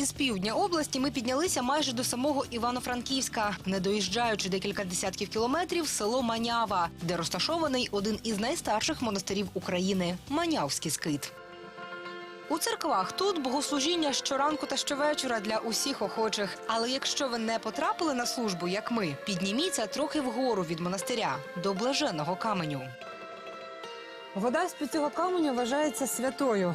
Із півдня області ми піднялися майже до самого Івано-Франківська, не доїжджаючи декілька десятків кілометрів село Манява, де розташований один із найстарших монастирів України Манявський скит. У церквах тут богослужіння щоранку та щовечора для усіх охочих. Але якщо ви не потрапили на службу, як ми, підніміться трохи вгору від монастиря до блаженного каменю. Вода з під цього каменю вважається святою.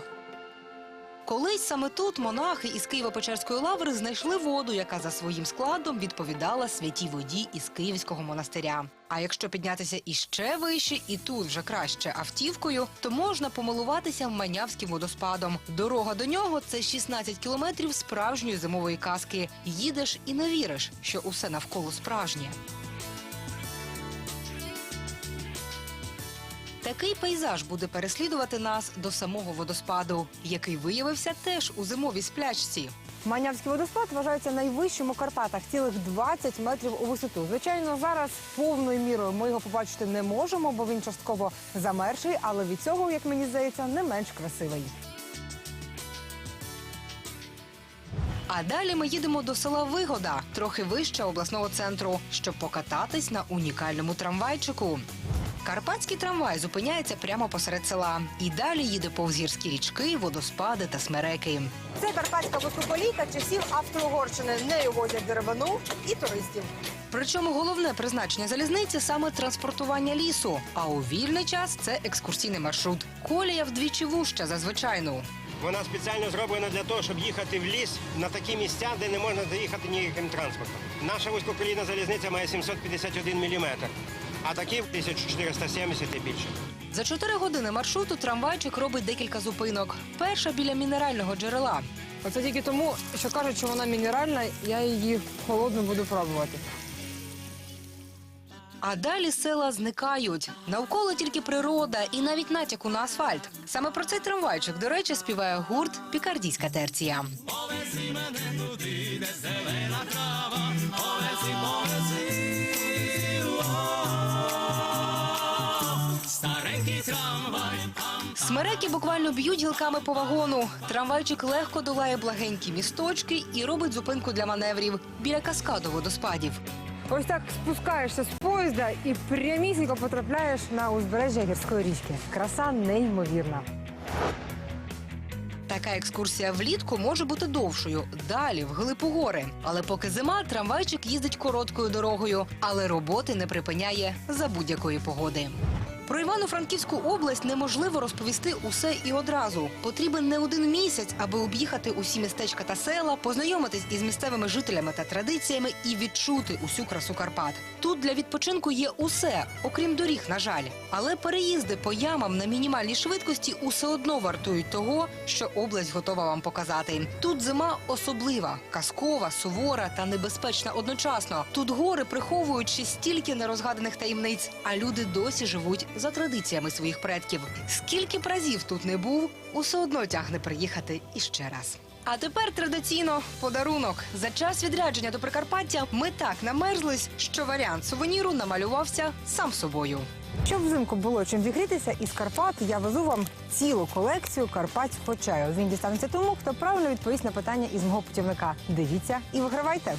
Колись саме тут монахи із Києво-Печерської лаври знайшли воду, яка за своїм складом відповідала святій воді із Київського монастиря. А якщо піднятися іще вище, і тут вже краще автівкою, то можна помилуватися Манявським водоспадом. Дорога до нього це 16 кілометрів справжньої зимової казки. Їдеш і не віриш, що усе навколо справжнє. Такий пейзаж буде переслідувати нас до самого водоспаду, який виявився теж у зимовій сплячці. Манявський водоспад вважається найвищим у Карпатах, цілих 20 метрів у висоту. Звичайно, зараз повною мірою ми його побачити не можемо, бо він частково замерший, але від цього, як мені здається, не менш красивий. А далі ми їдемо до села Вигода, трохи вище обласного центру, щоб покататись на унікальному трамвайчику. Карпатський трамвай зупиняється прямо посеред села і далі їде повз гірські річки, водоспади та смереки. Це карпатська високоліта часів Австро-Угорщини. Нею возять деревину і туристів. Причому головне призначення залізниці саме транспортування лісу. А у вільний час це екскурсійний маршрут. Колія вдвічі вужча за звичайну. Вона спеціально зроблена для того, щоб їхати в ліс на такі місця, де не можна доїхати ніяким транспортом. Наша вузькоколійна залізниця має 751 мм, а такі 1470 і більше. За чотири години маршруту трамвайчик робить декілька зупинок. Перша біля мінерального джерела. Оце тільки тому, що кажуть, що вона мінеральна, я її холодно буду пробувати. А далі села зникають. Навколо тільки природа і навіть натяку на асфальт. Саме про цей трамвайчик, до речі, співає гурт Пікардійська терція. Смереки буквально б'ють гілками по вагону. Трамвайчик легко долає благенькі місточки і робить зупинку для маневрів біля каскаду водоспадів. Ось так спускаєшся з поїзда і прямісінько потрапляєш на узбережжя гірської річки. Краса неймовірна. Така екскурсія влітку може бути довшою, далі вглиб у гори. Але поки зима, трамвайчик їздить короткою дорогою, але роботи не припиняє за будь-якої погоди. Про Івано-Франківську область неможливо розповісти усе і одразу. Потрібен не один місяць, аби об'їхати усі містечка та села, познайомитись із місцевими жителями та традиціями і відчути усю красу Карпат. Тут для відпочинку є усе, окрім доріг, на жаль. Але переїзди по ямам на мінімальній швидкості усе одно вартують того, що область готова вам показати. Тут зима особлива, казкова, сувора та небезпечна одночасно. Тут гори приховують ще стільки нерозгаданих таємниць, а люди досі живуть за традиціями своїх предків. Скільки б разів тут не був, усе одно тягне приїхати іще раз. А тепер традиційно подарунок. За час відрядження до Прикарпаття ми так намерзлись, що варіант сувеніру намалювався сам собою. Щоб взимку було чим зігрітися, із Карпат я везу вам цілу колекцію карпатського чаю. Він дістанеться тому, хто правильно відповість на питання із мого путівника. Дивіться і вигравайте.